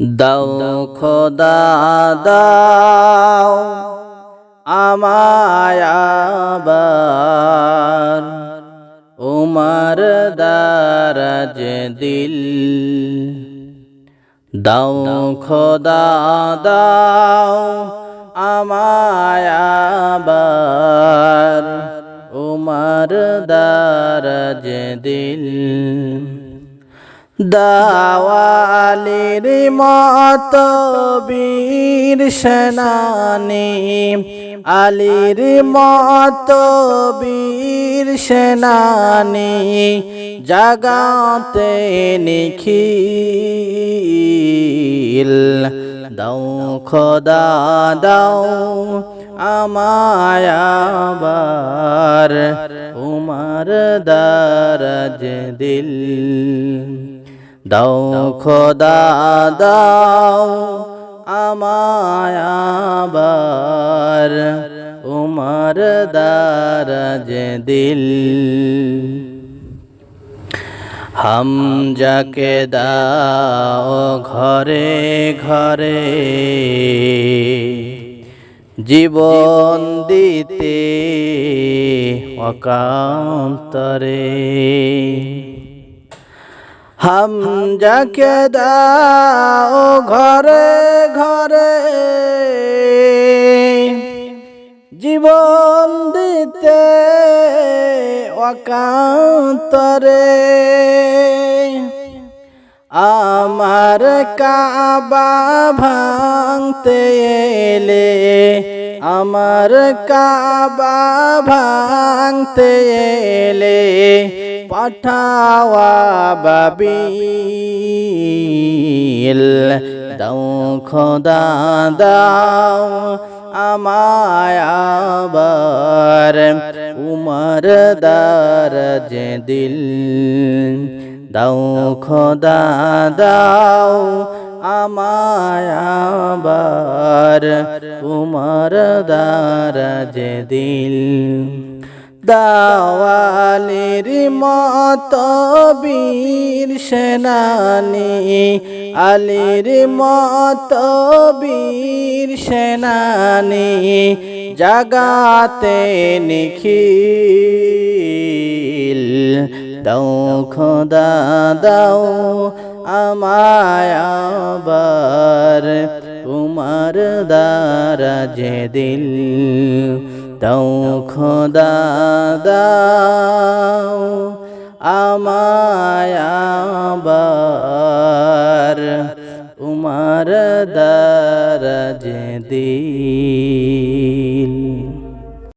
দাও খোদা, দাও আমায় আবার। উমার দারাজ দিল, দাও খোদা, দাও আমায় আবার। উমার দারাজ দিল দাওয়ালির মত বীর সেনানি, আলির মত বীর সেনানি, জাগাতে নিখিল। দাও খোদা, দাও আমায় আবার, উমার দারাজ দিল। দাও খোদা দাও আমায় আবার। উমার দারাজ দিল। হাম যাকে দাও ঘরে ঘরে। জীবন দিতে অকান্তরে। হাম যাকে দাও ঘরে ঘরে জীবন দিতে অকান্তরে। আমার কাবা ভাঙতে এলে আমার কাবা ভাঙতে এলে পাঠাওয়া বাবিল। দাও খোদা, দাও আমায় আবার। উমর দারাজ দিল। দাও খোদা, দাও আমায় আবার উমর দারাজ দিল দাওয়ালির মত বীর সেনানি, আলির মত বীর সেনানি জাগাতে নিখিল। দাও খোদা, দাও আমায় আবার উমার দারাজ দিল দাও খোদা দাও আমায় আবার উমার দারাজ দিল।